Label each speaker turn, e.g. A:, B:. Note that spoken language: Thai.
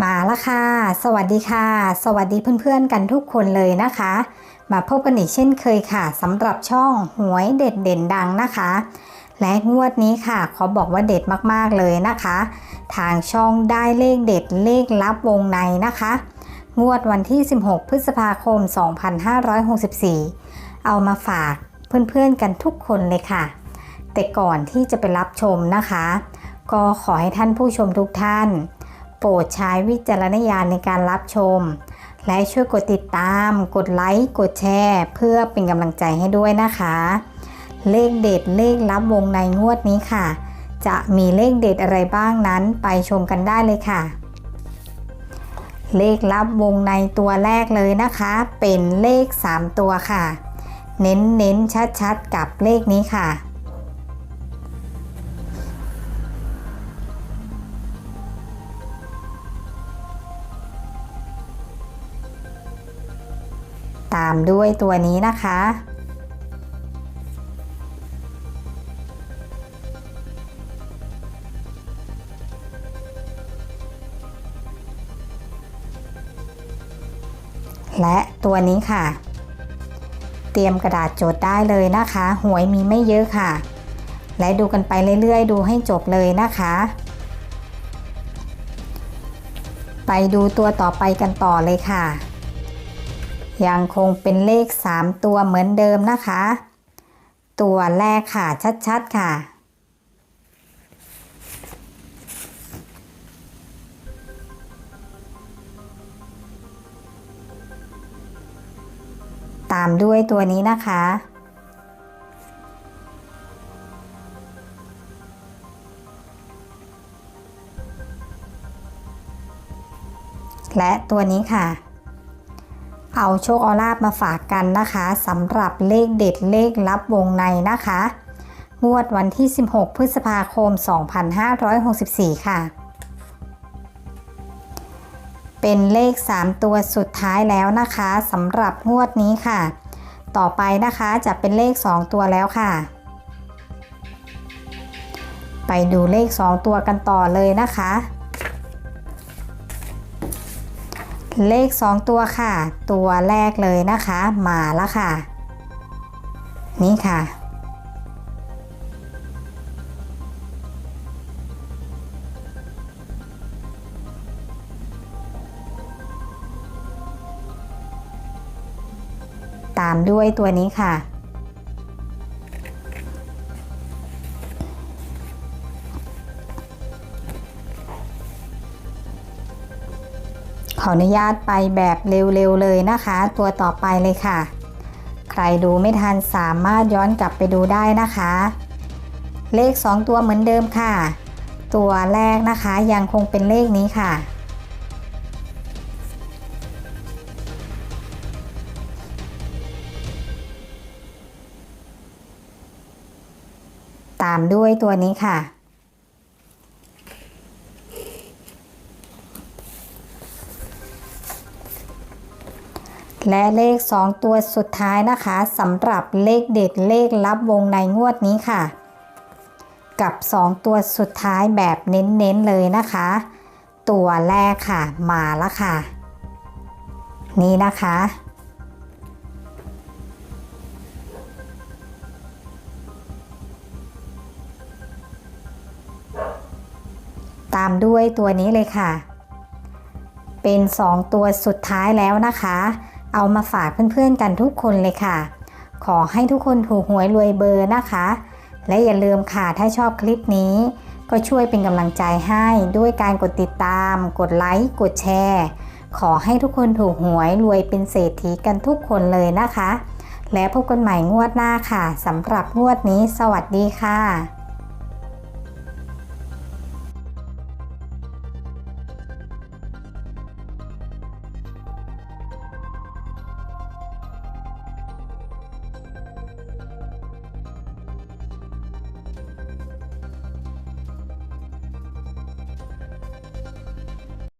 A: มาแล้วค่ะ สวัสดีค่ะ สวัสดีเพื่อนๆกันทุกคนเลยนะคะ มาพบกันอีกเช่นเคยค่ะสำหรับช่องหวยเด็ดเด่นดังนะคะ และงวดนี้ค่ะขอบอกว่าเด็ดมากๆเลยนะคะ ทางช่องได้เลขเด็ดเลขลับวงในนะคะ งวดวันที่ 16 พฤษภาคม 2564 เอามาฝากเพื่อนๆกันทุกคนเลยค่ะ แต่ก่อนที่จะไปรับชมนะคะ ก็ขอให้ท่านผู้ชมทุกท่าน โปรดใช้วิจารณญาณในการรับชม และช่วยกดติดตาม กดไลค์ กดแชร์ เพื่อเป็นกำลังใจให้ด้วยนะคะ เลขเด็ดเลขลับวงในงวดนี้ค่ะ จะมีเลขเด็ดอะไรบ้างนั้นไปชมกันได้เลยค่ะ เลขลับวงในตัวแรกเลยนะคะ เป็นเลข 3 ตัวค่ะ เน้นเน้นชัดชัดๆ กับเลขนี้ค่ะ ตามด้วยตัวนี้นะคะ และตัวนี้ค่ะ เตรียมกระดาษจดได้เลยนะคะ หวยมีไม่เยอะค่ะ และดูกันไปเรื่อย ๆ ดูให้จบเลยนะคะไปดูตัวต่อไปกันต่อเลยค่ะ ยังคงเป็นเลข 3 ตัวเหมือนเดิมนะคะ ตัวแรกค่ะ ชัดๆค่ะ ตามด้วยตัวนี้นะคะ และตัวนี้ค่ะ เอาโชคเอลาบมาฝากกันนะคะสำหรับเลขเด็ดเลขลับวงในนะคะ งวดวันที่ 16 พฤษภาคม 2564 ค่ะ เป็นเลข 3 ตัวสุดท้ายแล้วนะคะสำหรับงวดนี้ค่ะ ต่อไปนะคะจะเป็นเลข 2 ตัวแล้วค่ะ ไปดูเลข 2 ตัวกันต่อเลยนะคะ เลข 2 ตัวค่ะ ตัวแรกเลยนะคะ มาแล้วค่ะ นี่ค่ะ ตามด้วยตัวนี้ค่ะ ขออนุญาตไปแบบเร็วๆเลยนะคะ ตัวต่อไปเลยค่ะ ใครดูไม่ทันสามารถย้อนกลับไปดูได้นะคะ เลข 2 ตัวเหมือนเดิมค่ะ ตัวแรกนะคะยังคงเป็นเลขนี้ค่ะ ตามด้วยตัวนี้ค่ะ และเลข 2 ตัวสุดท้ายนะคะสำหรับเลขเด็ดเลขลับวงในงวดนี้ค่ะ กับ 2 ตัวสุดท้ายแบบเน้นๆเลยนะคะ ตัวแรกค่ะมาแล้วค่ะ นี่นะคะ ตามด้วยตัวนี้เลยค่ะ เป็น 2 ตัวสุดท้ายแล้วนะคะ เอามาฝากเพื่อนๆกันทุกคนเลยค่ะ ขอให้ทุกคนถูกหวยรวยเบอร์นะคะ และอย่าลืมค่ะถ้าชอบคลิปนี้ ก็ช่วยเป็นกำลังใจให้ด้วยการกดติดตาม กดไลค์ กดแชร์ ขอให้ทุกคนถูกหวยรวยเป็นเศรษฐีกันทุกคนเลยนะคะ และพบกันใหม่งวดหน้าค่ะสำหรับงวดนี้ สวัสดีค่ะ